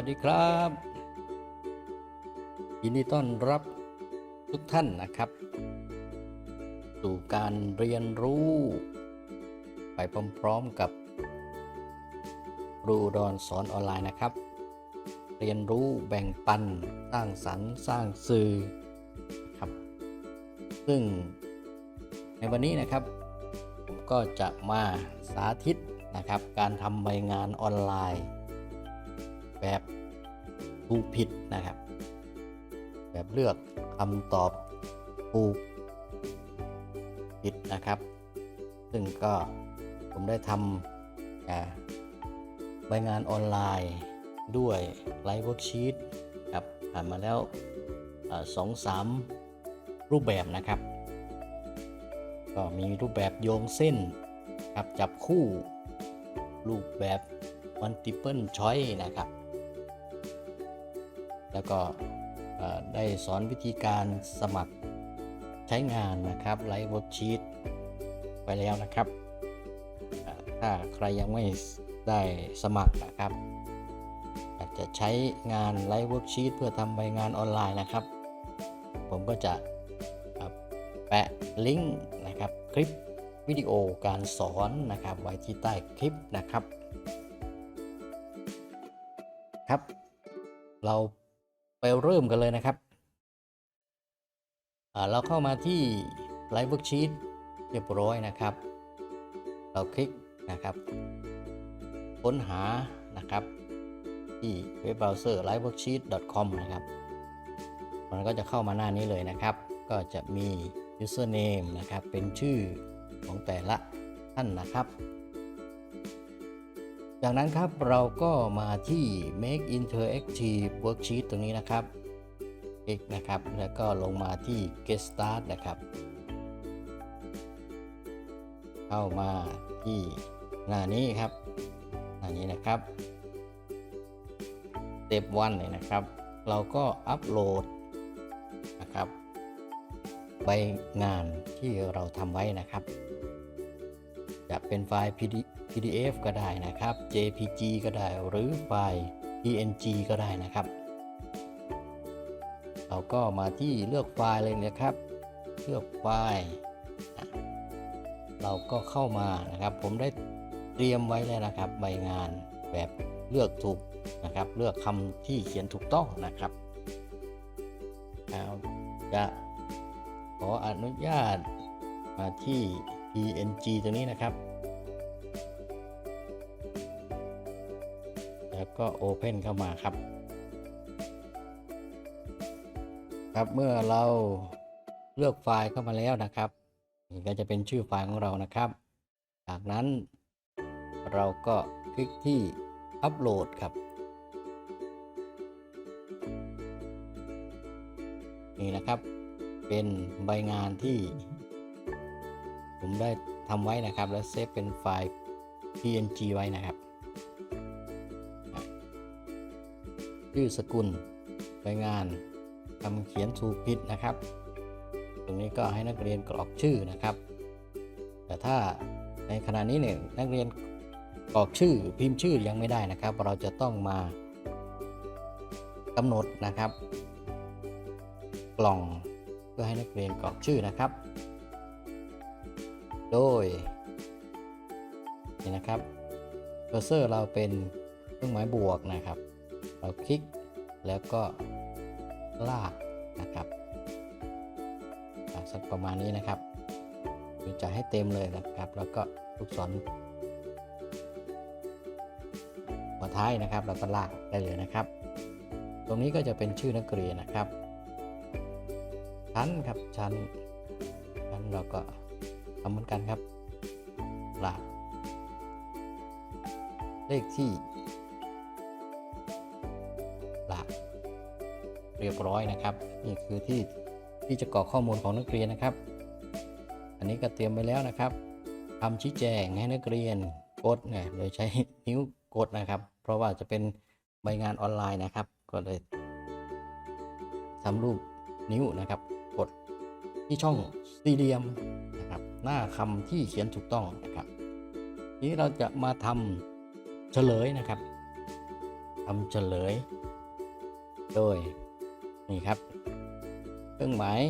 วัสดีครับยินดีต้อนรับทุกท่านนะครับ สู่การเรียนรู้ ไปพร้อมๆกับครูดอนสอนออนไลน์นะครับ เรียนรู้แบ่งปันสร้างสรรค์สร้างสื่อครับ ซึ่งในวันนี้นะครับผมก็จะมาสาธิตนะครับ การทำใบงานออนไลน์ แบบถูกผิดนะครับ แบบเลือกคำตอบถูกผิดนะครับ ซึ่งก็ผมได้ทำใบงานออนไลน์ด้วยไลฟ์เวิร์กชีตครับผ่านมาแล้วสองสามรูปแบบนะครับ ก็มีรูปแบบโยงเส้นครับจับคู่ รูปแบบ multiple choice นะครับ แล้วก็ได้สอนวิธีการสมัครใช้งานนะครับไลฟ์เวิร์กชีตไปแล้วนะครับ ถ้าใครยังไม่ได้สมัครนะครับอยากจะใช้งานไลฟ์เวิร์กชีตเพื่อทำใบงานออนไลน์นะครับ ผมก็จะแปะลิงก์นะครับคลิปวิดีโอการสอนนะครับไว้ที่ใต้คลิปนะครับครับ เรา ไปเริ่มกันเลยนะครับ เราเข้ามาที่ Live Worksheet เรียบร้อยนะครับ เราคลิกนะครับ ค้นหานะครับ ที่เว็บเบราว์เซอร์ liveworksheet.com นะครับ มันก็จะเข้ามาหน้านี้เลยนะครับ ก็จะมี username นะครับ เป็นชื่อของแต่ละท่านนะครับ จากนั้นครับเราก็มาที่ make interactive worksheet ตรงนี้นะครับคลิกนะครับ แล้วก็ลงมาที่ get start นะครับ เข้ามาที่หน้านี้ครับ หน้านี้นะครับ step 1เลยนะครับ เราก็อัปโหลดนะครับใบงานที่เราทำไว้นะครับ จะเป็นไฟล์ PDF PDF ก็ได้นะครับ JPG ก็ได้หรือไฟล์ PNG ก็ได้นะครับ เราก็มาที่เลือกไฟล์เลยนะครับ เลือกไฟล์เราก็เข้ามานะครับ ผมได้เตรียมไว้แล้วนะครับใบงานแบบเลือกถูกนะครับ เลือกคำที่เขียนถูกต้องนะครับจะขออนุญาตมาที่ PNG ตัวนี้นะครับ ก็ Open เข้ามาครับ ครับเมื่อเราเลือกไฟล์เข้ามาแล้วนะครับนี่ก็จะเป็นชื่อไฟล์ของเรานะครับ จากนั้นเราก็คลิกที่อัปโหลดครับ นี่นะครับเป็นใบงานที่ผมได้ทำไว้นะครับ แล้วเซฟเป็นไฟล์ PNG ไว้นะครับ ชื่อสกุลใบงานคำเขียนถูกผิดนะครับ ตรงนี้ก็ให้นักเรียนกรอกชื่อนะครับ แต่ถ้าในขณะนี้เนี่ยนักเรียนกรอกชื่อพิมพ์ชื่อยังไม่ได้นะครับ เราจะต้องมากำหนดนะครับ กล่องเพื่อให้นักเรียนกรอกชื่อนะครับ โดยนี่นะครับ เคอร์เซอร์เราเป็นเครื่องหมายบวกนะครับ เราคลิกแล้วก็ลากนะครับสักประมาณนี้นะครับคือจะให้เต็มเลยนะครับ แล้วก็ลูกศรหัวท้ายนะครับ เราก็ลากได้เลยนะครับ ตรงนี้ก็จะเป็นชื่อนักเรียนนะครับ ชั้นครับชั้นชั้นเราก็ทำเหมือนกันครับลากเลขที่ เรียบร้อยนะครับ นี่คือที่ที่จะกรอกข้อมูลของนักเรียนนะครับ อันนี้ก็เตรียมไว้แล้วนะครับคำชี้แจงให้นักเรียนกดเนี่ยโดยใช้นิ้วกดนะครับ เพราะว่าจะเป็นใบงานออนไลน์นะครับ ก็เลยทำรูปนิ้วนะครับ กดที่ช่องสี่เหลี่ยมนะครับ หน้าคำที่เขียนถูกต้องนะครับทีนี้เราจะมาทำเฉลยนะครับททำเฉลย โดย นี่ครับ เครื่องหมาย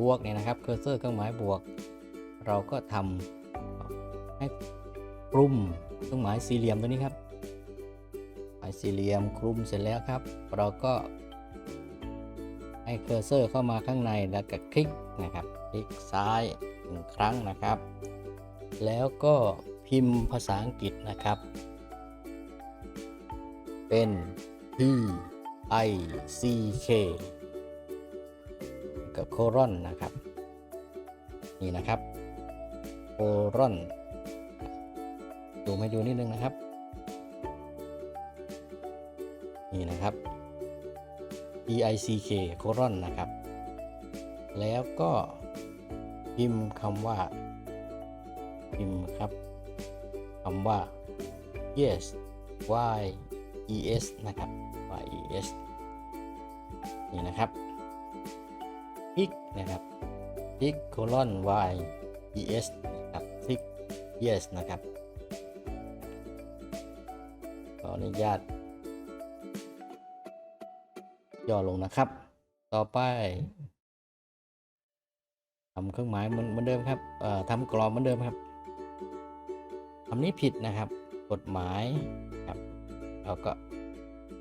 บวกเนี่ยนะครับ เคอร์เซอร์เครื่องหมายบวก เราก็ทำให้คลุมเครื่องหมายสี่เหลี่ยมตัวนี้ครับหมายสี่เหลี่ยมคลุมเสร็จแล้วครับ เราก็ให้เคอร์เซอร์เข้ามาข้างในแล้วก็คลิกนะครับ คลิกซ้ายหนึ่งครั้งนะครับ แล้วก็พิมพ์ภาษาอังกฤษนะครับ เป็น P I C K กับโครอนนะครับ นี่นะครับโครอนดูม่ดูนิดนึงนะครับ นี่นะครับ P I C K โครอนนะครับ แล้วก็พิมพ์คำว่า พิมพ์ครับคำว่า yes y e s นะครับ y e s นี่นะครับพลิกนะครับพลิกโคลอน y e s นะครับพลิก yes นะครับขออนุญาตย่อลงนะครับ ต่อไปทำเครื่องหมายเหมือนเดิมครับทำกรอบเหมือนเดิมครับคำนี้ผิดนะครับ กฎหมายครับ เราก็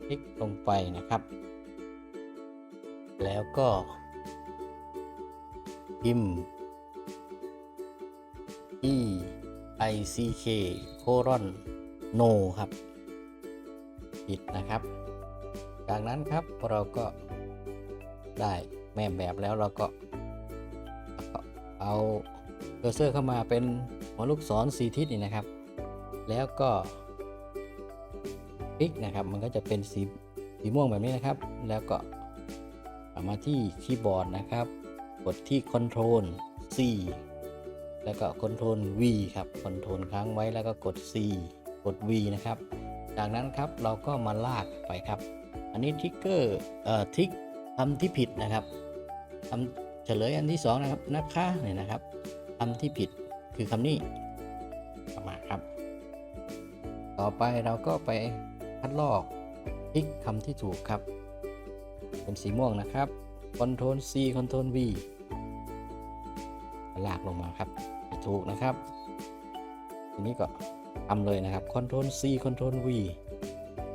คลิกลงไปนะครับ แล้วก็พิมพ์ e i c k โครอน no ครับผิดนะครับ จากนั้นครับเราก็ได้แม่แบบแล้วเราก็ เอาเคอร์เซอร์เข้ามาเป็นหัวลูกศรสีทิศนี่นะครับ แล้วก็ิกนะครับ มันก็จะเป็นสีสีม่วงแบบนี้นะครับ แล้วก็มาที่คีย์บอร์ดนะครับ กดที่ Ctrl C แล้วก็ Ctrl V ครับ Ctrl ค้างไว้แล้วก็กด C กด V นะครับ จากนั้นครับเราก็มาลากไปครับ อันนี้ทิกเกอร์เอ่อทิกทำที่ผิดนะครับทำเฉลยอันที่สองนะครับนะคะเนี่ยนะครับทำที่ผิดคือคำนี้มาครับ ต่อไปเราก็ไป คัดลอกพลิกคำที่ถูกครับ เป็นสีม่วงนะครับ Ctrl C Ctrl V ลากลงมาครับ ถูกนะครับ ทีนี้ก็ทำเลยนะครับ Ctrl C Ctrl V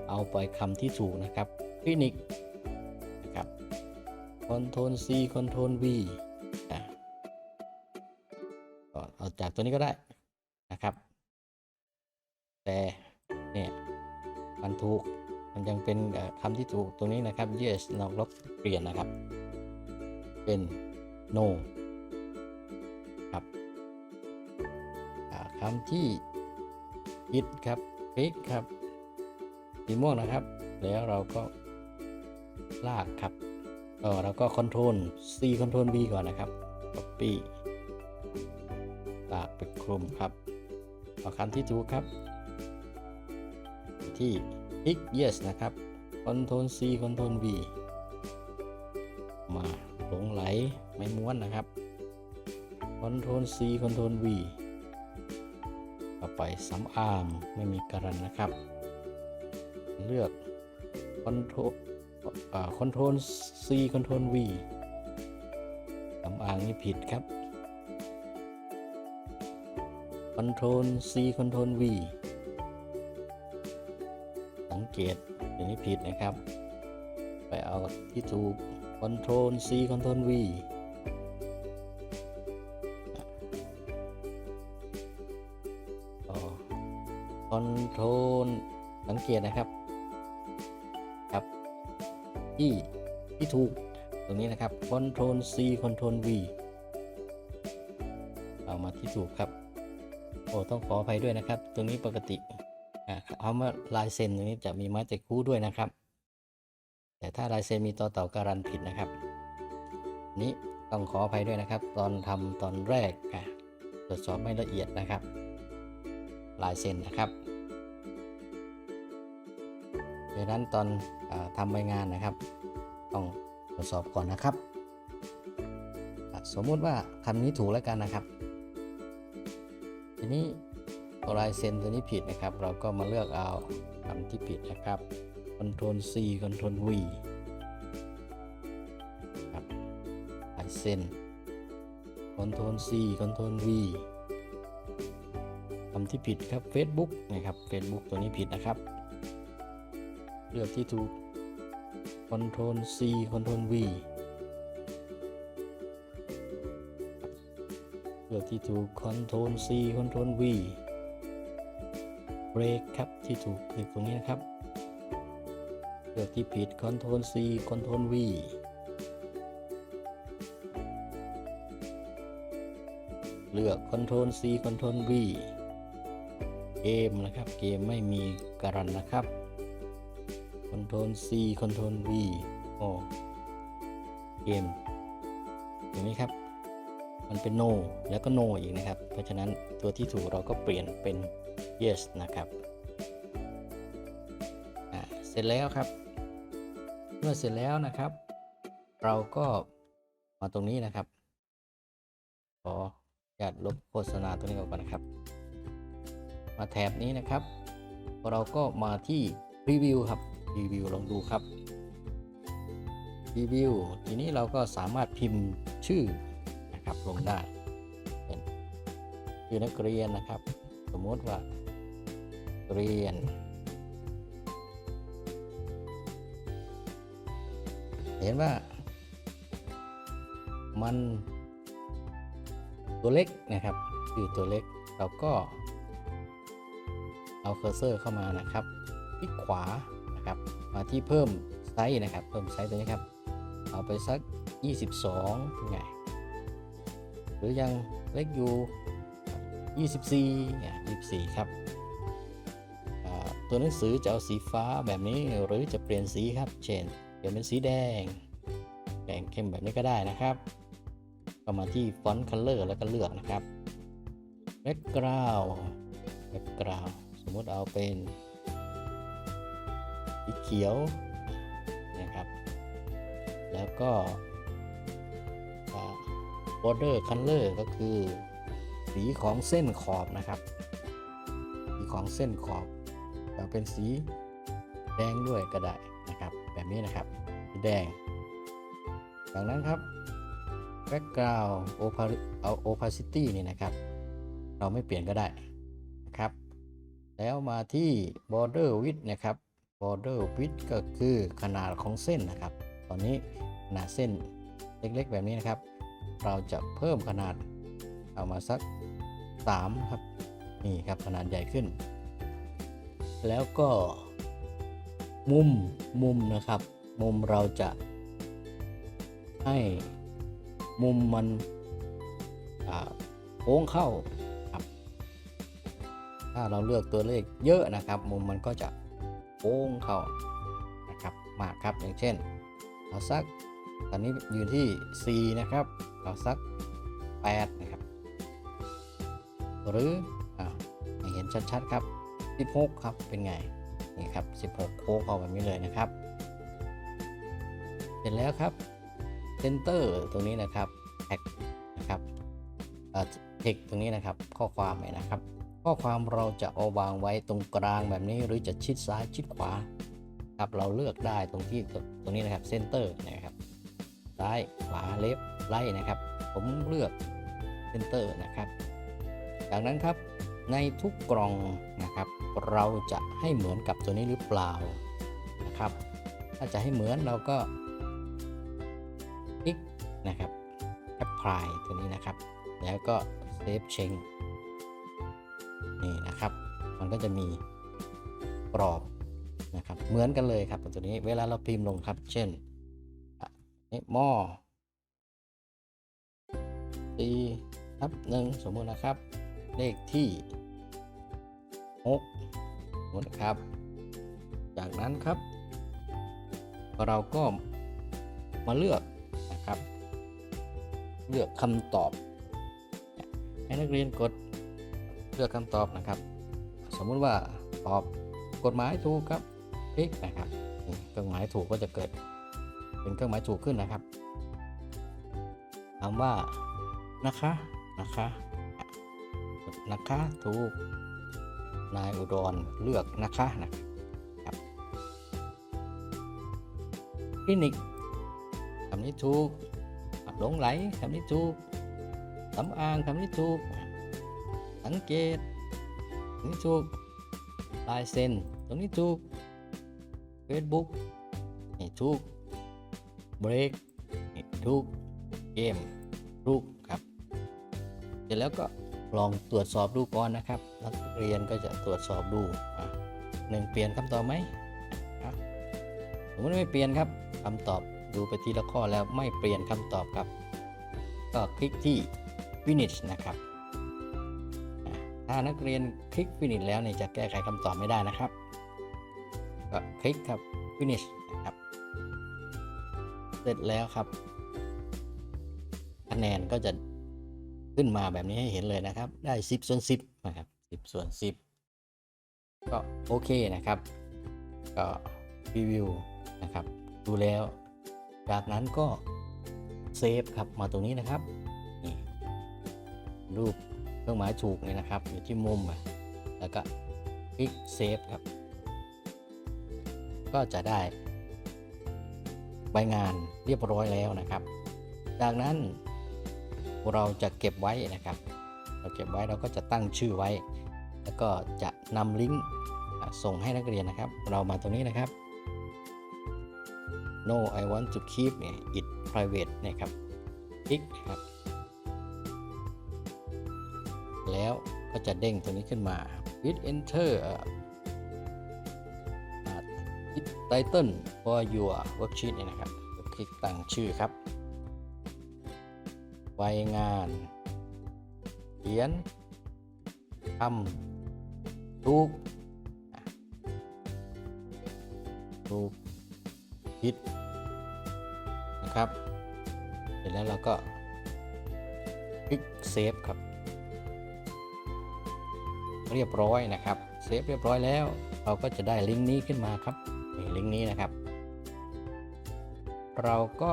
เอาไปคำที่ถูกนะครับคลินิกนะครับ Ctrl C Ctrl V อะก็เอาจากตัวนี้ก็ได้นะครับ แต่เนี่ย มันถูก มันยังเป็นเอ่อคำที่ถูกตรงนี้นะครับ yes เราลบเปลี่ยนนะครับ เป็น no ครับอ่าคำที่ผิดครับคลิกครับสีม่วงนะครับ แล้วเราก็ลากครับก็เราก็คอนโทรล C คอนโทรล V ก่อนนะครับ copy ลากไปคลุมครับคำที่ถูกครับ ที่ click yes นะครับ Ctrl C Ctrl V มาหลงไหลไม่ม้วนนะครับ Ctrl C Ctrl V ต่อไปสำอางไม่มีการันนะครับ เลือก Ctrl Ctrl C Ctrl V สำอางนี่ผิดครับ Ctrl C Ctrl V เกตอันนี้ผิดนะครับ ไปเอาที่ถูก Ctrl C Ctrl V คอนโทรลสังเกตนะครับครับ ที่ที่ถูกตรงนี้นะครับ Ctrl C Ctrl V เอามาที่ถูกครับ โอ้ต้องขออภัยด้วยนะครับ ตรงนี้ปกติ เอาคำว่าลายเซ็นตรงนี้จะมีไม้ต่คู่ด้วยนะครับ แต่ถ้าลายเซ็นมีต่อเต่าการันผิดนะครับ นี้ต้องขออภัยด้วยนะครับ ตอนทำตอนแรกตรวจสอบไม่ละเอียดนะครับ ลายเซ็นนะครับดังนั้นตอนอทำใบงานนะครับ ต้องตรวจสอบก่อนนะครับ สมมุติว่าคำนี้ถูกแล้วกันนะครับ ทีนี้ ลายเซ็นตัวนี้ผิดนะครับ เราก็มาเลือกเอาคำที่ผิดนะครับ Ctrl C Ctrl V ครับลายเส้น Ctrl C Ctrl V คำที่ผิดครับ Facebook นะครับ Facebook ตัวนี้ผิดนะครับ เลือกที่ถูก Ctrl C Ctrl V เลือกที่ถูก Ctrl C Ctrl V เบรกครับที่ถูกคือตรงนี้นะครับเลือกที่ผิด Ctrl C Ctrl V เลือก Ctrl C Ctrl V เกมนะครับเกมไม่มีการันนะครับ Ctrl C Ctrl V โอเกมอย่างนี้ครับ มันเป็น no แล้วก็ no อีกนะครับ เพราะฉะนั้นตัวที่ถูกเราก็เปลี่ยนเป็น yes นะครับเสร็จแล้วครับ เมื่อเสร็จแล้วนะครับ เราก็มาตรงนี้นะครับ ขออนุญาตลบโฆษณาตรงนี้ออกก่อนนะครับ มาแถบนี้นะครับ เราก็มาที่รีวิวครับรีวิวลองดูครับรีวิวทีนี้เราก็สามารถพิมพ์ชื่อนะครับลงได้เป็นชื่อนักเรียนนะครับ มมติว่า เรียน เห็นว่า มันตัวเล็กนะครับคือตัวเล็กเราก็ เอาเคอร์เซอร์เข้ามานะครับคลิกขวานะครับ มาที่เพิ่มไซส์นะครับ เพิ่มไซส์ตัวนี้ครับ เอาไปสัก 22ไงหรือยังเล็กอยู่ 24เนี่ย24 ครับตัวหนังสือจะเอาสีฟ้าแบบนี้หรือจะเปลี่ยนสีครับ เช่นเปลี่ยนเป็นสีแดง แดงเข้มแบบนี้ก็ได้นะครับก็มาที่ฟอนต์คัลเลอร์แล้วก็เลือกนะครับ background background สมมติเอาเป็นสีเขียวนะครับ แล้วก็ border color ก็คือ สีของเส้นขอบนะครับ สีของเส้นขอบจะเป็นสีแดงด้วยก็ได้นะครับ แบบนี้นะครับสีแดง จากนั้นครับ background opa opacity นี่นะครับ เราไม่เปลี่ยนก็ได้นะครับ แล้วมาที่ border width นะครับ border width ก็คือขนาดของเส้นนะครับ ตอนนี้ขนาดเส้นเล็กๆ แบบนี้นะครับ เราจะเพิ่มขนาดเอามาสัก 3ครับนี่ครับขนาดใหญ่ขึ้น แล้วก็มุมมุมนะครับ มุมเราจะให้มุมมันโค้งเข้าครับ ถ้าเราเลือกตัวเลขเยอะนะครับ มุมมันก็จะโค้งเข้านะครับมากครับอย่างเช่นเอาสักตอนนี้ยืนที่ 4 นะครับเอาสัก 8 นะครับ หรืออ่าเห็นชัดๆครับ 16 ครับเป็นไงนี่ครับ 16 โค้งเข้าแบบนี้เลยนะครับ เสร็จแล้วครับเซนเตอร์ตรงนี้นะครับแท็กนะครับเทคตรงนี้นะครับข้อความเนี่ยนะครับ ข้อความเราจะเอาวางไว้ตรงกลางแบบนี้หรือจะชิดซ้ายชิดขวาครับเราเลือกได้ตรงที่ตรงนี้นะครับเซนเตอร์นะครับซ้ายขวาเลฟไล่นะครับ ผมเลือกเซนเตอร์นะครับ จากนั้นครับในทุกกล่องนะครับเราจะให้เหมือนกับตัวนี้หรือเปล่านะครับ ถ้าจะให้เหมือนเราก็คลิกนะครับ apply ตัวนี้นะครับ แล้วก็ save change นี่นะครับ มันก็จะมีกรอบนะครับเหมือนกันเลยครับตัวนี้เวลาเราพิมพ์ลงครับ เช่นอะนี่หม้อตีทับหนึ่งสมมุตินะครับ เลขที่6สมมตินะครับ จากนั้นครับ เราก็มาเลือกนะครับ เลือกคำตอบ ให้นักเรียนกดเลือกคำตอบนะครับ สมมุติว่าตอบกฎหมายถูกครับคลิกนะครับเครื่องหมายถูกก็จะเกิด เป็นเครื่องหมายถูกขึ้นนะครับคำว่านะคะนะคะ นะคะถูกนายอุดรเลือกนะคะนะครับคลินิกคำนี้ถูกหลงไหลคำนี้ถูกสำอางคำนี้ถูกสังเกตตรงนี้ถูกลายเซ็นตรงนี้ถูก Facebook นี่ถูกเบรกนี่ถูกเกมถูกครับ เสร็จแล้วก็ ลองตรวจสอบดูก่อนนะครับ นักเรียนก็จะตรวจสอบดูหนึ่งเปลี่ยนคำตอบไหมอะสมไม่เปลี่ยนครับคำตอบดูไปทีละข้อแล้วไม่เปลี่ยนคำตอบครับ ก็คลิกที่ finish นะครับ ถ้านักเรียนคลิก finish แล้วเนี่ยจะแก้ไขคำตอบไม่ได้นะครับ ก็คลิกครับ finish นะครับ เสร็จแล้วครับ คะแนนก็จะ ขึ้นมาแบบนี้ให้เห็นเลยนะครับ ได้ 10ส่วน10นะครับ10ส่วน10 ก็โอเคนะครับ ก็รีวิวนะครับ ดูแล้ว จากนั้นก็เซฟครับมาตรงนี้นะครับนี่รูปเครื่องหมายถูกเลยนะครับ อยู่ที่มุมอะแล้วก็คลิกเซฟครับ ก็จะได้ใบงานเรียบร้อยแล้วนะครับ จากนั้น เราจะเก็บไว้นะครับ เราเก็บไว้เราก็จะตั้งชื่อไว้ แล้วก็จะนำลิงก์ส่งให้นักเรียนนะครับ เรามาตรงนี้นะครับ no I want to keep it private นะครับคลิกครับ แล้วก็จะเด้งตัวนี้ขึ้นมา hit enter hit title for your worksheet เนี่นะครับ คลิกตั้งชื่อครับ ใบงาน เขียนทำถูกอะถูกผิดนะครับเสร็จแล้วเราก็คลิกเซฟครับ เรียบร้อยนะครับเซฟเรียบร้อยแล้ว เราก็จะได้ลิงก์นี้ขึ้นมาครับลิงก์นี้นะครับ เราก็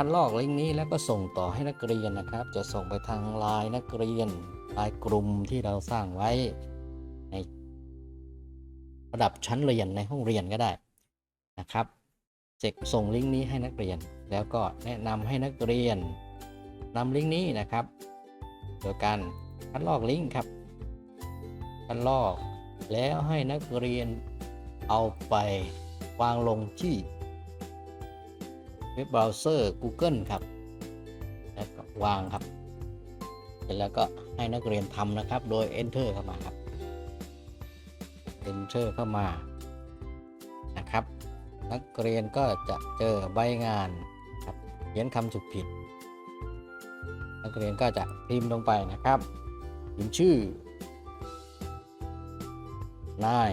คัดลอกลิงก์นี้แล้วก็ส่งต่อให้นักเรียนนะครับ จะส่งไปทางไลน์นักเรียนไลน์กลุ่มที่เราสร้างไว้ในระดับชั้นเรียนในห้องเรียนก็ได้นะครับเสร็จส่งลิงก์นี้ให้นักเรียน แล้วก็แนะนำให้นักเรียนนำลิงก์นี้นะครับ โดยการคัดลอกลิงก์ครับคัดลอกแล้วให้นักเรียนเอาไปวางลงที่ ว็บเบราว์เซอร์ Google ครับ แล้วก็วางครับ เสร็จแล้วก็ให้นักเรียนทำนะครับ โดย Enter เข้ามาครับ Enter เข้ามานะครับ นักเรียนก็จะเจอใบงานครับเขียนคำถูกผิด นักเรียนก็จะพิมพ์ลงไปนะครับพิมพ์ชื่อนาย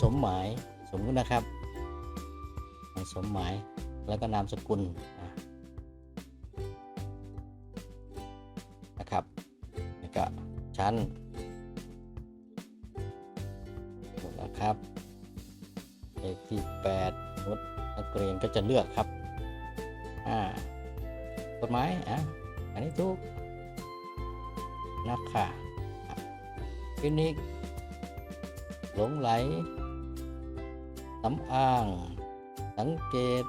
สมหมายสมมุตินะครับ สมหมายแล้วก็นามสกุลนะครับแล้วก็ชั้นหมดแล้วครับเลขที่8นุดนักเรียนก็จะเลือกครับอ่ากฎหมายอะอันนี้ถูกนะคะคลินิก หลงไหลสำอาง สังเกต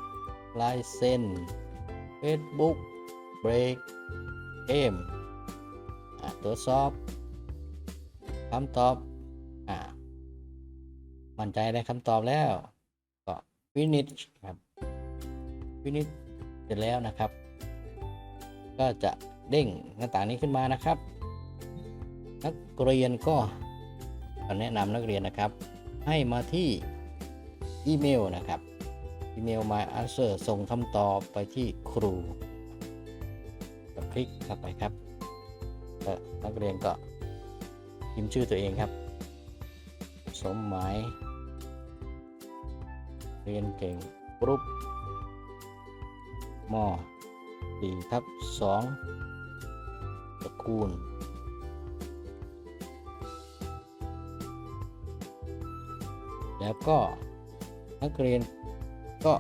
ลายเซ็น Facebook เบรกเกมตรวจสอบคำตอบอ่ามั่นใจได้คำตอบแล้ว ก็ฟินิชครับฟินิชเสร็จแล้วนะครับ ก็จะเด้งหน้าต่างนี้ขึ้นมานะครับ นักเรียนก็ แนะนำนักเรียนนะครับ ให้มาที่อีเมลนะครับอีเมล my answer ส่งคำตอบไปที่ครูก็คลิกเข้าไปครับนักเรียนก็พิมพ์ชื่อตัวเองครับ สมหมาย เรียนเก่งกรุ๊ปม 4 ทับ2ตระกูล แล้วก็นักเรียนก็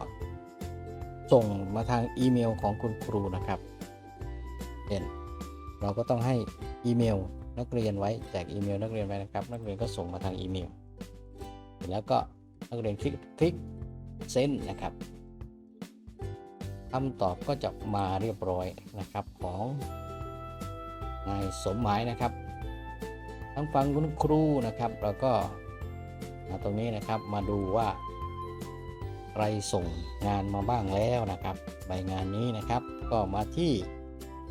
ส่งมาทางอีเมลของคุณครูนะครับเช่นเราก็ต้องให้อีเมลนักเรียนไว้แจกอีเมลนักเรียนไว้นะครับ นักเรียนก็ส่งมาทางอีเมลแล้วก็นักเรียนคลิกคลิกเซ็นนะครับคำตอบก็จะมาเรียบร้อยนะครับของนายสมหมายนะครับทางฟังคุณครูนะครับ แล้วก็ ตรงนี้นะครับมาดูว่าใครส่งงานมาบ้างแล้วนะครับ ใบงานนี้นะครับ ก็มาที่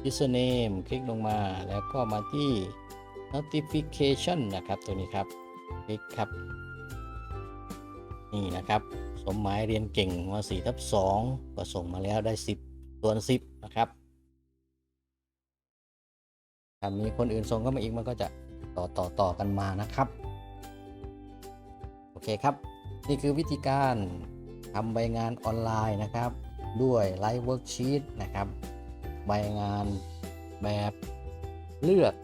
username คลิกลงมาแล้วก็มาที่ notification นะครับ ตัวนี้ครับ คลิกครับ นี่นะครับ สมหมายเรียนเก่งม4ทับ2ก็ส่งมาแล้วได้ 10 ส่วน 10 นะครับถ้ามีคนอื่นส่งเข้ามาอีกมันก็จะต่อต่อต่อกันมานะครับ เคครับ นี่คือวิธีการทำใบงานออนไลน์นะครับ ด้วยไลฟ์เวิร์กชีตนะครับ ใบงานแบบเลือก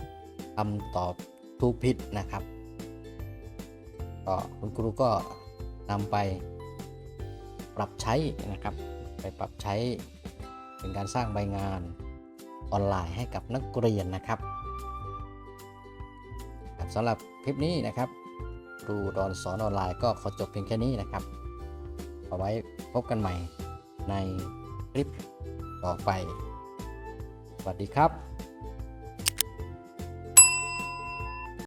คำตอบถูกผิดนะครับก็คุณครูก็นำไปปรับใช้นะครับ ไปปรับใช้เป็นการสร้างใบงานออนไลน์ให้กับนักเรียนนะครับครับสำหรับคลิปนี้นะครับ ครูดอนสอนออนไลน์ก็ขอจบเพียงแค่นี้นะครับเอาไว้พบกันใหม่ในคลิปต่อไป สวัสดีครับ